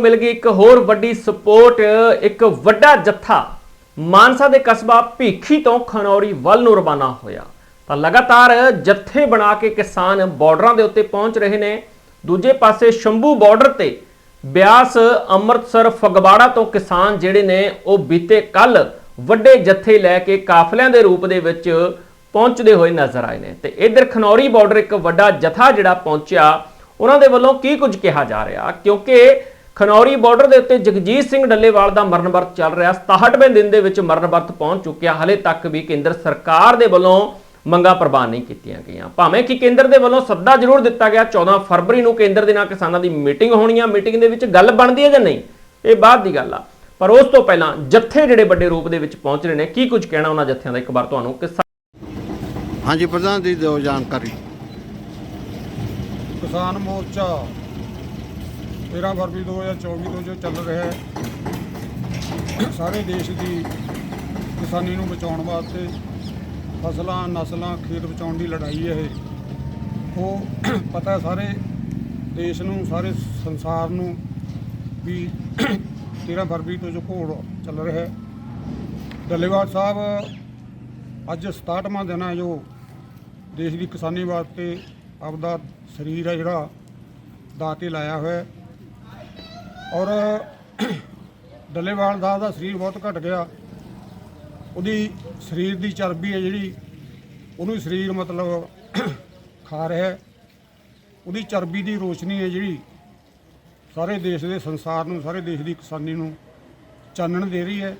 ਮਿਲ ਗਈ ਇੱਕ ਹੋਰ ਵੱਡੀ ਸਪੋਰਟ, ਇੱਕ ਵੱਡਾ ਜੱਥਾ। ਮਾਨਸਾ ਦੇ ਕਸਬਾ ਭੀਖੀ ਤੋਂ ਖਨੌਰੀ ਵੱਲ ਨੂੰ ਰਵਾਨਾ ਹੋਇਆ। ਤਾਂ ਲਗਾਤਾਰ ਜੱਥੇ ਬਣਾ ਕੇ ਕਿਸਾਨ ਬਾਰਡਰਾਂ ਦੇ ਉੱਤੇ ਪਹੁੰਚ ਰਹੇ ਨੇ। ਦੂਜੇ ਪਾਸੇ ਸ਼ੰਭੂ ਬਾਰਡਰ ਤੇ ਬਿਆਸ, ਅੰਮ੍ਰਿਤਸਰ, ਫਗਵਾੜਾ ਤੋਂ ਕਿਸਾਨ ਜਿਹੜੇ ਨੇ, ਉਹ ਬੀਤੇ ਕੱਲ ਵੱਡੇ ਜੱਥੇ ਲੈ ਕੇ ਕਾਫਲਿਆਂ ਦੇ ਰੂਪ ਦੇ ਵਿੱਚ ਪਹੁੰਚਦੇ ਹੋਏ ਨਜ਼ਰ ਆਏ ਨੇ। ਤੇ ਇਧਰ ਖਨੌਰੀ ਬਾਰਡਰ ਇੱਕ ਵੱਡਾ ਜਥਾ ਜਿਹੜਾ ਪਹੁੰਚਿਆ, ਉਹਨਾਂ ਦੇ ਵੱਲੋਂ ਕੀ ਕੁਝ ਕਿਹਾ ਜਾ ਰਿਹਾ? ਕਿਉਂਕਿ ਖਨੌਰੀ ਬਾਰਡਰ ਦੇ ਉੱਤੇ ਜਗਜੀਤ ਸਿੰਘ ਡੱਲੇਵਾਲ ਦਾ ਮਰਨ ਵਰਤ ਚੱਲ ਰਿਹਾ 67ਵੇਂ ਦਿਨ ਦੇ ਵਿੱਚ ਮਰਨ ਵਰਤ ਪਹੁੰਚ ਚੁੱਕਿਆ। ਹਲੇ ਤੱਕ ਵੀ ਕੇਂਦਰ ਸਰਕਾਰ ਦੇ ਵੱਲੋਂ ਮੰਗਾਂ ਪ੍ਰਵਾਨ ਨਹੀਂ ਕੀਤੀਆਂ ਗਈਆਂ। ਭਾਵੇਂ ਕਿ ਕੇਂਦਰ ਦੇ ਵੱਲੋਂ ਸੱਦਾ ਜ਼ਰੂਰ ਦਿੱਤਾ ਗਿਆ 14 ਫਰਵਰੀ ਨੂੰ ਕੇਂਦਰ ਦੇ ਨਾਲ ਕਿਸਾਨਾਂ ਦੀ ਮੀਟਿੰਗ ਹੋਣੀ ਆ। ਮੀਟਿੰਗ ਦੇ ਵਿੱਚ ਗੱਲ ਬਣਦੀ ਹੈ ਜਾਂ ਨਹੀਂ ਇਹ ਬਾਅਦ ਦੀ ਗੱਲ ਆ। ਪਰ ਉਸ ਤੋਂ ਪਹਿਲਾਂ ਜੱਥੇ ਜਿਹੜੇ ਵੱਡੇ ਰੂਪ ਦੇ ਵਿੱਚ ਪਹੁੰਚ ਰਹੇ ਨੇ ਕੀ ਕੁਝ ਕਹਿਣਾ ਉਹਨਾਂ ਜੱਥਿਆਂ ਦਾ? ਇੱਕ ਵਾਰ ਤੁਹਾਨੂੰ ਕਿਸਾ ਹਾਂਜੀ ਪ੍ਰਧਾਨ ਜੀ ਦਿਓ ਜਾਣਕਾਰੀ। ਕਿਸਾਨ ਮੋਰਚਾ 13 ਫਰਵਰੀ 2024 ਤੋਂ ਜੋ ਚੱਲ ਰਿਹਾ ਹੈ, ਸਾਰੇ ਦੇਸ਼ ਦੀ ਕਿਸਾਨੀ ਨੂੰ ਬਚਾਉਣ ਵਾਸਤੇ ਫਸਲਾਂ, ਨਸਲਾਂ, ਖੇਤ ਬਚਾਉਣ ਦੀ ਲੜਾਈ ਹੈ ਇਹ। ਉਹ ਪਤਾ ਸਾਰੇ ਦੇਸ਼ ਨੂੰ, ਸਾਰੇ ਸੰਸਾਰ ਨੂੰ ਵੀ 13 ਫਰਵਰੀ ਤੋਂ ਜੋ ਘੋੜ ਚੱਲ ਰਿਹਾ ਹੈ। ਡੱਲੇਵਾਲ ਸਾਹਿਬ, ਅੱਜ 67ਵਾਂ ਦਿਨ ਹੈ ਜੋ ਦੇਸ਼ ਦੀ ਕਿਸਾਨੀ ਵਾਸਤੇ ਆਪਦਾ ਸਰੀਰ ਹੈ ਜਿਹੜਾ, ਦਾਅ ਤੇ ਲਾਇਆ ਹੋਇਆ ਔਰ ਡੱਲੇਵਾਲ ਦਾ ਦਾ ਸਰੀਰ ਬਹੁਤ ਘਟ ਗਿਆ ਉਹਦੀ ਸਰੀਰ ਦੀ ਚਰਬੀ ਹੈ ਜਿਹੜੀ, ਉਹਨੂੰ ਸਰੀਰ ਮਤਲਬ ਖਾ ਰਿਹਾ ਹੈ। ਉਹਦੀ ਚਰਬੀ ਦੀ ਰੋਸ਼ਨੀ ਹੈ ਜਿਹੜੀ, ਸਾਰੇ ਦੇਸ਼ ਦੇ ਸੰਸਾਰ ਨੂੰ, ਸਾਰੇ ਦੇਸ਼ ਦੀ ਕਿਸਾਨੀ ਨੂੰ ਚਾਨਣ ਦੇ ਰਹੀ ਹੈ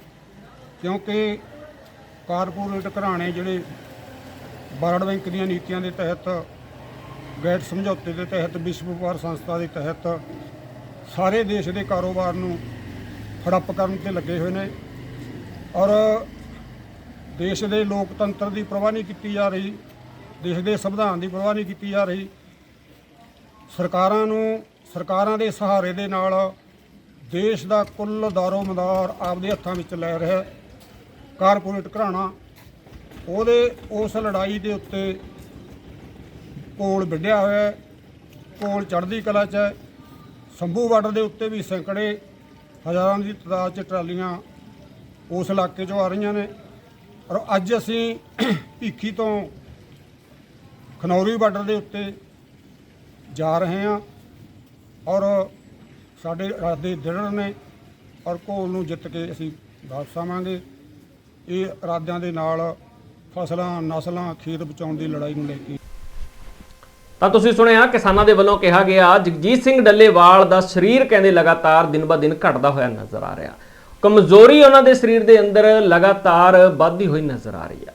ਕਿਉਂਕਿ ਕਾਰਪੋਰੇਟ ਘਰਾਣੇ ਜਿਹੜੇ ਵਰਲਡ ਬੈਂਕ ਦੀਆਂ ਨੀਤੀਆਂ ਦੇ ਤਹਿਤ, ਗੈਟ ਸਮਝੌਤੇ ਦੇ ਤਹਿਤ, ਵਿਸ਼ਵ ਵਪਾਰ ਸੰਸਥਾ ਦੇ ਤਹਿਤ ਸਾਰੇ ਦੇਸ਼ ਦੇ ਕਾਰੋਬਾਰ ਨੂੰ ਹੜੱਪ ਕਰਨ ਤੇ ਲੱਗੇ ਹੋਏ ਨੇ ਔਰ ਦੇਸ਼ ਦੇ ਲੋਕਤੰਤਰ ਦੀ ਪਰਵਾਹ ਨਹੀਂ ਕੀਤੀ ਜਾ ਰਹੀ, ਦੇਸ਼ ਦੇ ਸੰਵਿਧਾਨ ਦੀ ਪਰਵਾਹ ਨਹੀਂ ਕੀਤੀ ਜਾ ਰਹੀ, ਸਰਕਾਰਾਂ ਨੂੰ, ਸਰਕਾਰਾਂ ਦੇ ਸਹਾਰੇ ਦੇ ਨਾਲ ਦੇਸ਼ ਦਾ ਕੁੱਲ ਦਾਰੋ ਮਦਾਰ ਆਪਦੇ ਹੱਥਾਂ ਵਿੱਚ ਲੈ ਰਿਹਾ ਹੈ। ਕਾਰਪੋਰੇਟ ਘਰਾਣਾ ਉਹਦੇ ਉਸ ਲੜਾਈ ਦੇ ਉੱਤੇ ਕੋਲ ਵਿੱਢਿਆ ਹੋਇਆ ਹੈ, ਕੋਲ ਚੜ੍ਹਦੀ ਕਲਾ 'ਚ ਹੈ ਸੰਭੂ ਬਾਰਡਰ ਦੇ ਉੱਤੇ ਵੀ ਸੈਂਕੜੇ ਹਜ਼ਾਰਾਂ ਦੀ ਤਾਦਾਦ 'ਚ ਟਰਾਲੀਆਂ ਉਸ ਇਲਾਕੇ 'ਚੋਂ ਆ ਰਹੀਆਂ ਨੇ। ਔਰ ਅੱਜ ਅਸੀਂ ਭੀਖੀ ਤੋਂ ਖਨੌਰੀ ਬਾਰਡਰ ਦੇ ਉੱਤੇ ਜਾ ਰਹੇ ਹਾਂ। ਔਰ ਸਾਡੇ ਇਰਾਦੇ ਦ੍ਰਿੜ ਨੇ ਔਰ ਘੋਲ ਨੂੰ ਜਿੱਤ ਕੇ ਅਸੀਂ ਵਾਪਸ ਆਵਾਂਗੇ। ਇਹ ਇਰਾਦਿਆਂ ਦੇ ਨਾਲ ਫਸਲਾਂ, ਨਸਲਾਂ, ਖੇਤ ਬਚਾਉਣ ਦੀ ਲੜਾਈ ਨੂੰ ਲੈ ਕੇ ਤਾਂ ਤੁਸੀਂ ਸੁਣਿਆ, ਕਿਸਾਨਾਂ ਦੇ ਵੱਲੋਂ ਕਿਹਾ ਗਿਆ, ਜਗਜੀਤ ਸਿੰਘ ਡੱਲੇਵਾਲ ਦਾ ਸਰੀਰ ਕਹਿੰਦੇ ਲਗਾਤਾਰ ਦਿਨ ਬ ਦਿਨ ਘਟਦਾ ਹੋਇਆ ਨਜ਼ਰ ਆ ਰਿਹਾ। ਕਮਜ਼ੋਰੀ ਉਹਨਾਂ ਦੇ ਸਰੀਰ ਦੇ ਅੰਦਰ ਲਗਾਤਾਰ ਵੱਧਦੀ ਹੋਈ ਨਜ਼ਰ ਆ ਰਹੀ ਆ।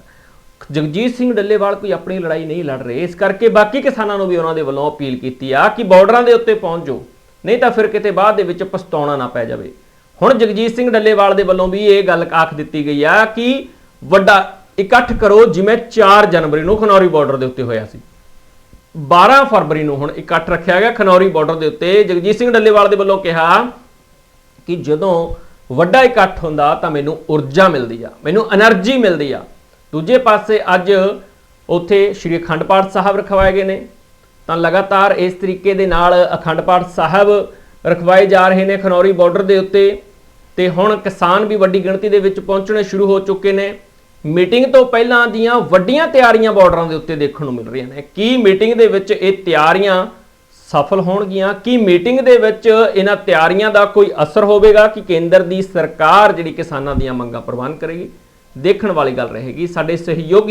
ਜਗਜੀਤ ਸਿੰਘ ਡੱਲੇਵਾਲ ਕੋਈ ਆਪਣੀ ਲੜਾਈ ਨਹੀਂ ਲੜ ਰਹੇ, ਇਸ ਕਰਕੇ ਬਾਕੀ ਕਿਸਾਨਾਂ ਨੂੰ ਵੀ ਉਹਨਾਂ ਦੇ ਵੱਲੋਂ ਅਪੀਲ ਕੀਤੀ ਆ ਕਿ ਬਾਰਡਰਾਂ ਦੇ ਉੱਤੇ ਪਹੁੰਚ ਜਾਓ, ਨਹੀਂ ਤਾਂ ਫਿਰ ਕਿਤੇ ਬਾਅਦ ਦੇ ਵਿੱਚ ਪਛਤਾਉਣਾ ਨਾ ਪੈ ਜਾਵੇ। ਹੁਣ ਜਗਜੀਤ ਸਿੰਘ ਡੱਲੇਵਾਲ ਦੇ ਵੱਲੋਂ ਵੀ ਇਹ ਗੱਲ ਆਖ ਦਿੱਤੀ ਗਈ ਆ ਕਿ ਵੱਡਾ ਇਕੱਠ ਕਰੋ, ਜਿਵੇਂ 4 ਜਨਵਰੀ ਨੂੰ ਖਨੌਰੀ ਬਾਰਡਰ ਦੇ ਉੱਤੇ ਹੋਇਆ ਸੀ। 12 ਫਰਵਰੀ ਨੂੰ ਹੁਣ ਇਕੱਠ ਰੱਖਿਆ ਗਿਆ ਖਨੌਰੀ ਬਾਰਡਰ ਦੇ ਉੱਤੇ। ਜਗਜੀਤ ਸਿੰਘ ਡੱਲੇਵਾਲ ਦੇ ਵੱਲੋਂ ਕਿਹਾ ਕਿ ਜਦੋਂ ਵੱਡਾ ਇਕੱਠ ਹੁੰਦਾ ਤਾਂ ਮੈਨੂੰ ਊਰਜਾ ਮਿਲਦੀ ਆ, ਮੈਨੂੰ એનર્ਜੀ ਮਿਲਦੀ ਆ। ਦੂਜੇ ਪਾਸੇ ਅੱਜ ਉੱਥੇ ਸ਼੍ਰੀ ਅਖੰਡ ਪਾਠ ਸਾਹਿਬ ਰਖਵਾਏ ਗਏ ਨੇ। ਤਾਂ ਲਗਾਤਾਰ ਇਸ ਤਰੀਕੇ ਦੇ ਨਾਲ ਅਖੰਡ ਪਾਠ ਸਾਹਿਬ ਰਖਵਾਏ ਜਾ ਰਹੇ ਨੇ ਖਨੌਰੀ ਬਾਰਡਰ ਦੇ ਉੱਤੇ। ਤੇ ਹੁਣ ਕਿਸਾਨ ਵੀ ਵੱਡੀ ਗਿਣਤੀ ਦੇ ਵਿੱਚ ਪਹੁੰਚਣੇ ਸ਼ੁਰੂ ਹੋ ਚੁੱਕੇ ਨੇ। ਮੀਟਿੰਗ ਤੋਂ ਪਹਿਲਾਂ ਦੀਆਂ ਵੱਡੀਆਂ ਤਿਆਰੀਆਂ ਬਾਰਡਰਾਂ ਦੇ ਉੱਤੇ ਦੇਖਣ ਨੂੰ ਮਿਲ ਰਹੀਆਂ ਨੇ। ਕੀ ਮੀਟਿੰਗ ਦੇ ਵਿੱਚ ਇਹ ਤਿਆਰੀਆਂ ਸਫਲ ਹੋਣਗੀਆਂ? ਕੀ ਮੀਟਿੰਗ ਦੇ ਵਿੱਚ ਇਹਨਾਂ ਤਿਆਰੀਆਂ ਦਾ ਕੋਈ ਅਸਰ ਹੋਵੇਗਾ? ਕਿ ਕੇਂਦਰ ਦੀ ਸਰਕਾਰ ਜਿਹੜੀ ਕਿਸਾਨਾਂ ਦੀਆਂ ਮੰਗਾਂ ਪ੍ਰਵਾਨ ਕਰੇਗੀ? ਦੇਖਣ ਵਾਲੀ ਗੱਲ ਰਹੇਗੀ। ਸਾਡੇ ਸਹਿਯੋਗੀ